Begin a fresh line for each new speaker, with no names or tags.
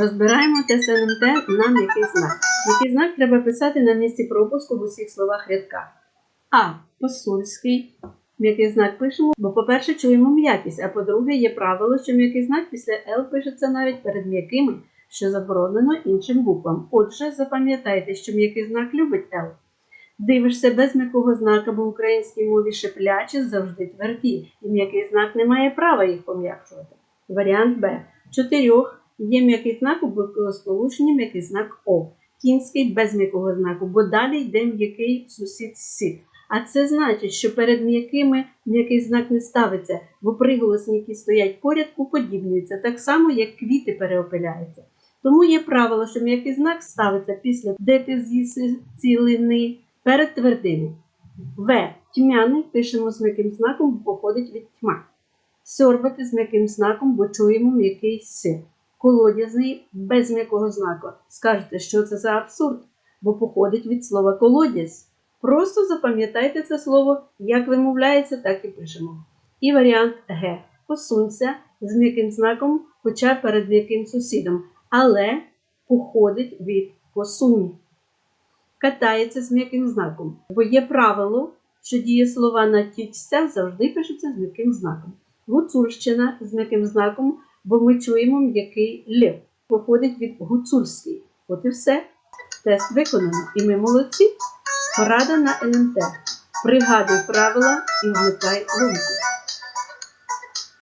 Розбираємо тест НМТ на м'який знак. М'який знак треба писати на місці пропуску в усіх словах рядка. А. Посольський. М'який знак пишемо, бо, по-перше, чуємо м'якість, а по-друге, є правило, що м'який знак після Л пишеться навіть перед м'якими, що заборонено іншим буквам. Отже, запам'ятайте, що м'який знак любить Л. Дивишся без м'якого знака, бо в українській мові шиплячі завжди тверді, і м'який знак не має права їх пом'якшувати. Варіант Б. Чотирьох є м'який знак у буквосполученні м'який знак О. Кінський без м'якого знаку, бо далі йде м'який сусід сі. А це значить, що перед м'якими м'який знак не ставиться, бо приголосні, які стоять поряд, уподібнюються, так само, як квіти переопиляються. Тому є правило, що м'який знак ставиться після де ти цілини перед твердими. В. Тьмяний пишемо з м'яким знаком, бо походить від тьма. Сьорбати з м'яким знаком, бо чуємо м'який с. Колодязний без м'якого знаку. Скажете, що це за абсурд, бо походить від слова колодязь. Просто запам'ятайте це слово, як вимовляється, так і пишемо. І варіант Г. Посунься з м'яким знаком, хоча перед м'яким сусідом, але походить від посунь. Катається з м'яким знаком, бо є правило, що дієслова на тічця завжди пишуться з м'яким знаком. Гуцульщина з м'яким знаком, бо ми чуємо м'який лів, Походить від гуцульський. От і все. Тест виконано. І ми молодці. Порада на ЛНТ. Пригадуй правила і вмикай логіку.